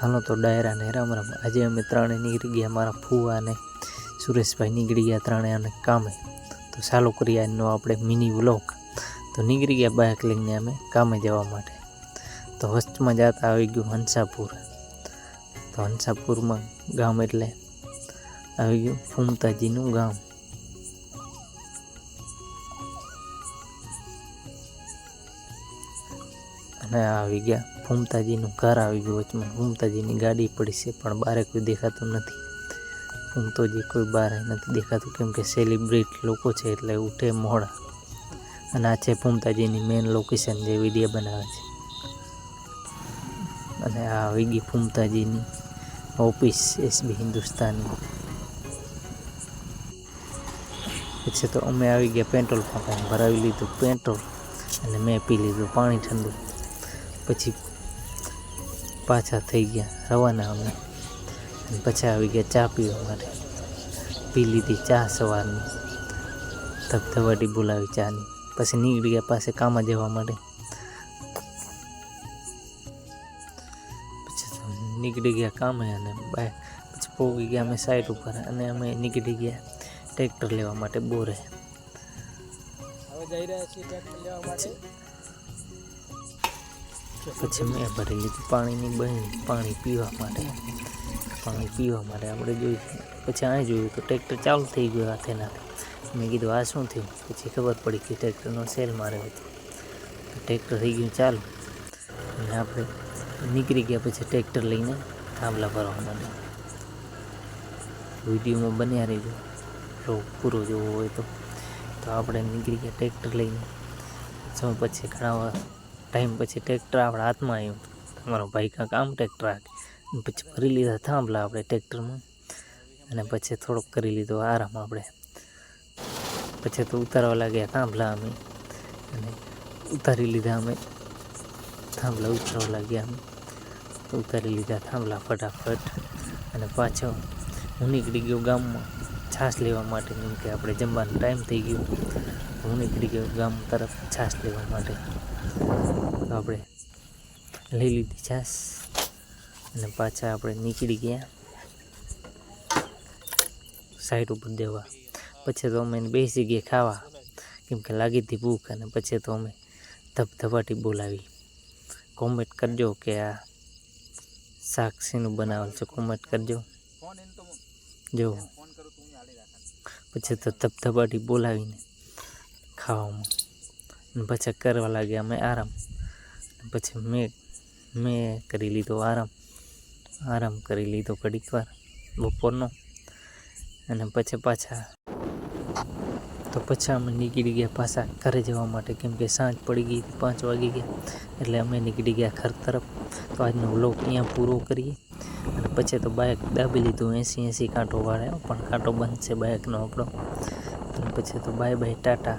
હાલો તો ડાયરા ને રામ રામ. આજે અમે ત્રણે નીકળી ગયા, મારા ફુવા અને સુરેશભાઈ નીકળી ગયા ત્રણે અને કામે. તો ચાલુ કરીએ આજનો આપણે મિની વ્લોગ તો નીકળી ગયા બાઇક લઈને અમે કામે જવા માટે. તો વસ્તમાં જતા આવી ગયું હંસાપુર. તો હંસાપુરમાં ગામ એટલે આવી ગયું ફૂમતાજીનું ગામ. અને આવી ગયા ફૂમતાજીનું ઘર આવી ગયું વચમાં. ફૂમતાજીની ગાડી પડી છે, પણ બારે કોઈ દેખાતું નથી. ફૂમતોજી કોઈ બહાર નથી દેખાતું, કેમ કે સેલિબ્રિટ લોકો છે એટલે ઉઠે મોડા. અને આ છે ફૂમતાજીની મેન લોકેશન જે વીડિયો બનાવે છે. અને આ આવી ગઈ ફૂમતાજીની ઓફિસ એસબી હિન્દુસ્તાની પછી તો અમે આવી ગયા પેટ્રોલ પંપ. ભરાવી લીધું પેટ્રોલ અને મેં પી લીધું પાણી ઠંડુ. પછી પાછા થઈ ગયા રવાના અમે. અને પછી આવી ગયા ચા પીવા માટે. પી લીધી ચા સવારની. ધબધબાટી બોલાવી ચાની. પછી નીકળી ગયા પાસે કામ જવા માટે. પછી નીકળી ગયા કામે અને બાય. પછી પોગી ગયા અમે સાઈડ ઉપર અને અમે નીકળી ગયા ટ્રેક્ટર લેવા માટે બોરે. હવે જઈ રહ્યા છીએ ટ્રેક્ટર લેવા માટે. પછી મેં ભરી લીધું પાણીની બની પાણી પીવા માટે. પાણી પીવા માટે આપણે જોયું પછી આ જોયું તો ટ્રેક્ટર ચાલુ થઈ ગયું હાથે નાથે મેં કીધું, આ શું થયું? પછી ખબર પડી કે ટ્રેક્ટરનો સેલ માર્યો હતો. ટ્રેક્ટર થઈ ગયું ચાલુ. અને આપણે નીકળી ગયા પછી ટ્રેક્ટર લઈને થાંભલા ભરવા માંડ્યા વિડીયોમાં બન્યા રહીજો. જો પૂરો જોવો હોય તો. તો આપણે નીકળી ગયા ટ્રેક્ટર લઈને. પછી ઘણા ટાઈમ પછી ટ્રેક્ટર આપણા હાથમાં આવ્યું. તમારો ભાઈ કાંક આમ ટ્રેક્ટર હાકે. પછી ભરી લીધા થાંભલા આપણે ટ્રેક્ટરમાં. અને પછી થોડોક કરી લીધો આરામ આપણે. પછી તો ઉતારવા લાગ્યા થાંભલા અમે. અને ઉતારી લીધા અમે. થાંભલા ઉતારવા લાગ્યા અમે. તો ઉતારી લીધા થાંભલા ફટાફટ. અને પાછો હું નીકળી ગયો ગામમાં. છાશ લેવા માટે, કેમ કે આપણે જમવાનો ટાઈમ થઈ ગયો. હું નીકળી ગયો ગામ તરફ છાશ લેવા માટે. આપણે લઈ લીધી છાશ. અને પાછા આપણે નીકળી ગયા. સાઈડ ઉપર દેવા. પછી તો અમે બેસી ગયા ખાવા. કેમ કે લાગી હતી ભૂખ અને પછી તો અમે ધબધબાટી બોલાવી. કોમેન્ટ કરજો કે આ શાક શેનું બનાવેલ છે. કોમેન્ટ કરજો. જો. પછી તો ધબધબાટી બોલાવીને ખાવામાં. અને પછી કરવા લાગ્યા અમે આરામ. પછી મેં મેં કરી લીધો આરામ. આરામ કરી લીધો ઘડીક વાર, બપોરનો. અને પછી પાછા, તો પછી અમે નીકળી ગયા પાછા ઘરે જવા માટે. કેમ કે સાંજ પડી ગઈ પાંચ વાગી ગયા. એટલે અમે નીકળી ગયા ઘર તરફ. તો આજનો વ્લોગ અહીંયા પૂરો કરીએ. અને પછી તો બાઇક દાબી લીધું, એંસી એંસી કાંટો વાળે. પણ કાંટો બંધ છે બાઇકનો આપણો. અને પછી તો બાય બાય, ટાટા.